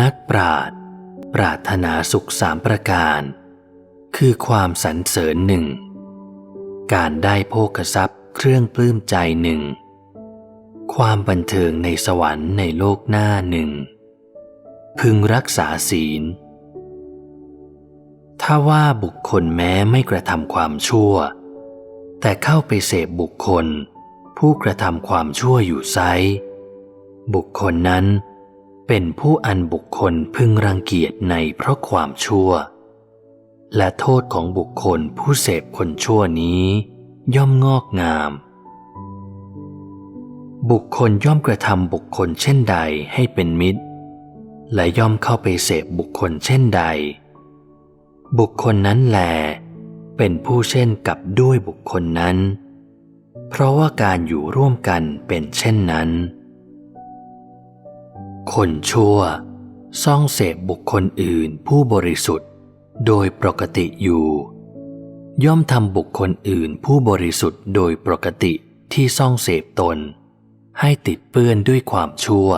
นักปราดปรารถนาสุขสามประการ คือความสรรเสริญหนึ่ง การได้โภคทรัพย์เครื่องปลื้มใจหนึ่ง ความบันเทิงในสวรรค์ในโลกหน้าหนึ่ง พึงรักษาศีล ถ้าว่าบุคคลแม้ไม่กระทำความชั่ว แต่เข้าไปเสพบุคคล ผู้กระทำความชั่วอยู่ไซบุคคลนั้น เป็นผู้อันบุคคลพึงรังเกียจในเพราะความชั่ว และโทษของบุคคลผู้เสพคนชั่วนี้ ย่อมงอกงาม บุคคลย่อมกระทำบุคคลเช่นใดให้เป็นมิตร และย่อมเข้าไปเสพบุคคลเช่นใด บุคคลนั้นแลเป็นผู้เช่นกับด้วยบุคคลนั้น เพราะว่าการอยู่ร่วมกันเป็นเช่นนั้น คนชั่วซ่องเสพบุคคลอื่นผู้บริสุทธิ์ โดยปกติอยู่ ย่อมทำบุคคลอื่นผู้บริสุทธิ์โดยปกติที่ซ่องเสพตน ให้ติดเปื้อนด้วยความชั่ว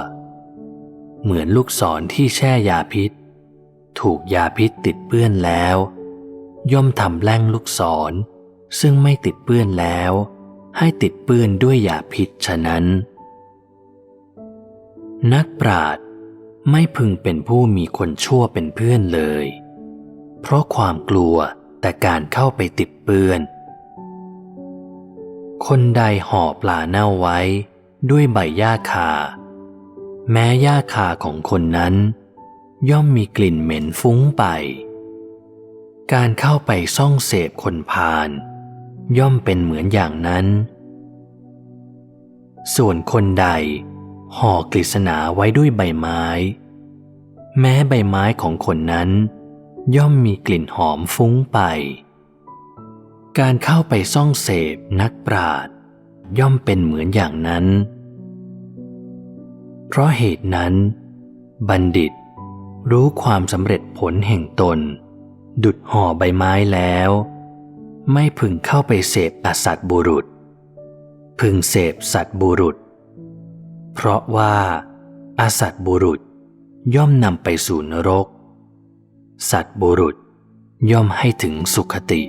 เหมือนลูกศรที่แช่ยาพิษ ถูกยาพิษติดเปื้อนแล้ว ย่อมทำแล่งลูกศรซึ่งไม่ติดเปื้อนแล้ว ให้ติดเปื้อนด้วยยาพิษฉะนั้น นักปราดไม่พึงเป็นผู้มีคนชั่วเป็นเพื่อนเลย เพราะความกลัวแต่การเข้าไปติดเปื้อน คนใดห่อปลาเน่าไว้ด้วยใบหญ้าคา แม้หญ้าคาของคนนั้น ย่อมมีกลิ่นเหม็นฟุ้งไป การเข้าไปซ่องเสพคนพาล ย่อมเป็นเหมือนอย่างนั้น ส่วนคนใดห่อกฤษณาไว้ด้วยใบไม้ แม้ใบไม้ของคนนั้น ย่อมมีกลิ่นหอมฟุ้งไป การเข้าไปซ่องเสพนักปราดย่อมเป็นเหมือนอย่างนั้น เพราะเหตุนั้น บัณฑิตรู้ความสำเร็จผลแห่งตน ดุดห่อใบไม้แล้ว ไม่พึงเข้าไปเสพอสัตบุรุษ พึงเสพสัตบุรุษ เพราะว่าอาสัตบุรุษย่อมนำไปสู่นรก สัตบุรุษย่อมให้ถึงสุขติ